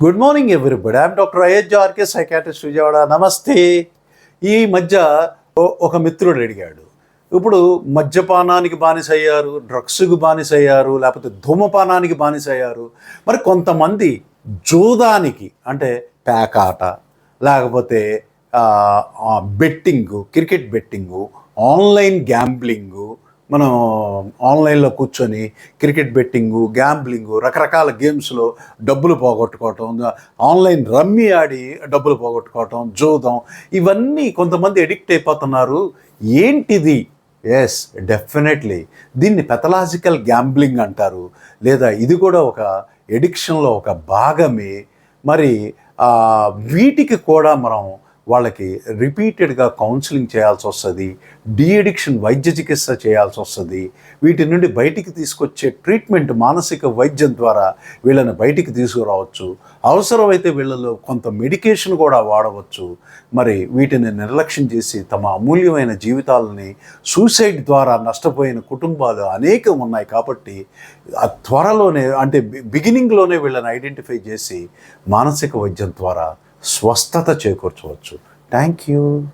Good morning everybody I'm doctor Ayodhya RK psychiatrist Vijayawada. నమస్తే. ఈ మధ్య ఒక మిత్రుడు అడిగాడు. ఇప్పుడు మద్యపానానికి బానిసయ్యారు డ్రగ్స్కి బానిసయ్యారు లేకపోతే ధూమపానానికి బానిసయ్యారు. మరి కొంతమంది జూదానికి అంటే పేకాట లేకపోతే betting cricket betting online gambling మనం ఆన్లైన్లో కూర్చొని క్రికెట్ బెట్టింగు గ్యాంబ్లింగు రకరకాల గేమ్స్లో డబ్బులు పోగొట్టుకోవటం ఆన్లైన్ రమ్మీ ఆడి డబ్బులు పోగొట్టుకోవటం జోదం ఇవన్నీ కొంతమంది ఎడిక్ట్ అయిపోతున్నారు. ఏంటిది? ఎస్ డెఫినెట్లీ దీన్ని పెథలాజికల్ గ్యాంబ్లింగ్ అంటారు. లేదా ఇది కూడా ఒక ఎడిక్షన్లో ఒక భాగమే. మరి వీటికి కూడా మనం వాళ్ళకి రిపీటెడ్గా కౌన్సిలింగ్ చేయాల్సి వస్తుంది డీఎడిక్షన్ వైద్య చికిత్స చేయాల్సి వస్తుంది. వీటి నుండి బయటికి తీసుకొచ్చే ట్రీట్మెంట్ మానసిక వైద్యం ద్వారా వీళ్ళని బయటికి తీసుకురావచ్చు. అవసరమైతే వీళ్ళలో కొంత మెడికేషన్ కూడా వాడవచ్చు. మరి వీటిని నిర్లక్ష్యం చేసి తమ అమూల్యమైన జీవితాలని సూసైడ్ ద్వారా నష్టపోయిన కుటుంబాలు అనేకం ఉన్నాయి కాబట్టి త్వరలోనే అంటే బిగినింగ్లోనే వీళ్ళని ఐడెంటిఫై చేసి మానసిక వైద్యం ద్వారా స్వస్థత చేకూర్చవచ్చు. Thank you